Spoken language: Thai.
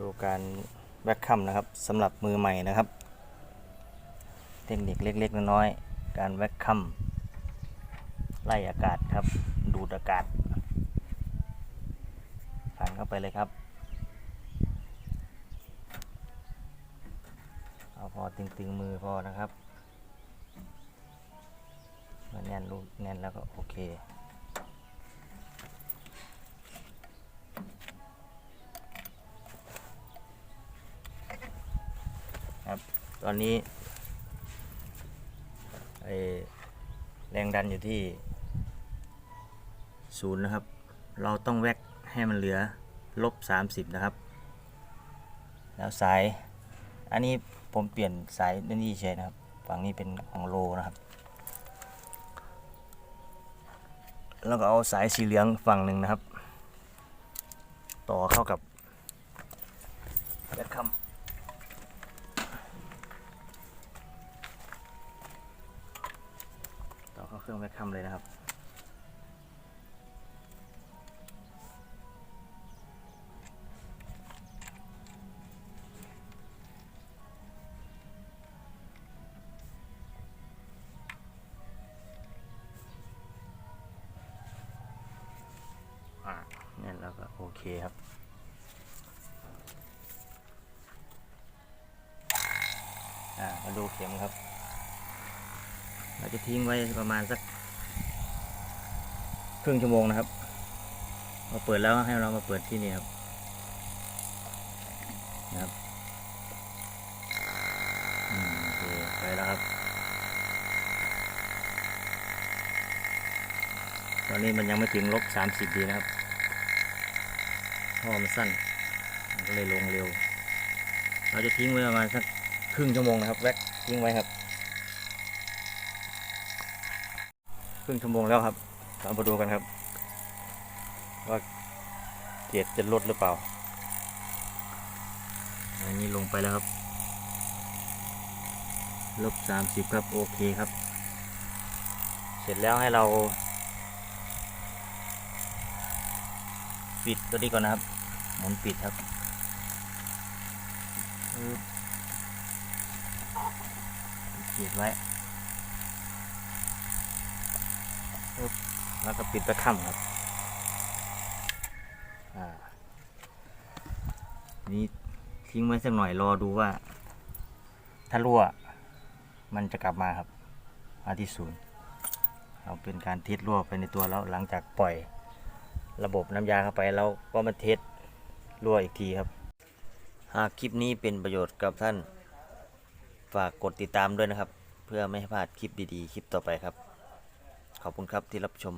ดูการแว็กคัมนะครับสำหรับมือใหม่นะครับ เทคนิคเล็ก ๆ น้อยๆการแว็กคัมไล่อากาศครับ ดูดอากาศผ่านเข้าไปเลยครับ เอาพอตึงๆมือพอนะครับเมื่อแน่นรูปแน่นแล้วก็โอเค ตอนนี้ไอแรงดันอยู่ที่ศูนย์นะครับ เราต้องแว็กให้มันเหลือลบ 30 นะครับ แล้วสาย อันนี้ผมเปลี่ยนสายนี่เฉยนะครับ ฝั่งนี้เป็นของโลนะครับ แล้วก็เอาสายสีเหลืองฝั่งหนึ่งนะครับ ต่อเข้ากับแบตคัม เครื่องแบตคัมเลยนะครับ อ่าเนี่ยแล้วก็โอเคครับมาดูเข็มครับ เราจะทิ้งไว้ประมาณสักครึ่งชั่วโมงนะครับเราเปิดแล้วให้เรามาเปิดที่นี่ครับนะครับโอเคไปแล้วครับ ตอนนี้มันยังไม่ถึงลบ30ดีนะครับท่อมันสั้นมันก็เลยลงเร็ว เราจะทิ้งไว้ประมาณสักครึ่งชั่วโมงนะครับแว็กทิ้งไว้ครับ รึ่งชั่วโมงแล้วครับเรามาดูกันครับ ว่าเกรดจะลดหรือเปล่า อันนี้ลงไปแล้วครับ ลบสามสิบครับ โอเคครับ เสร็จแล้วให้เรา ปิดตัวนี้ก่อนนะครับ หมุนปิดครับปึ๊บปิดไว้ แล้วก็ปิดไปค่ำครับ อ่า นี่ทิ้งไว้สักหน่อยรอดูว่า ถ้ารั่ว มันจะกลับมาครับ มาที่ศูนย์เอาเป็นการเทสรั่วไปในตัวแล้วหลังจากปล่อยระบบน้ำยาเข้าไปแล้วก็มาเทสรั่วอีกทีครับ หากคลิปนี้เป็นประโยชน์กับท่าน ฝากกดติดตามด้วยนะครับ เพื่อไม่ให้พลาดคลิปดีๆ คลิปต่อไปครับ ขอบคุณครับที่รับชม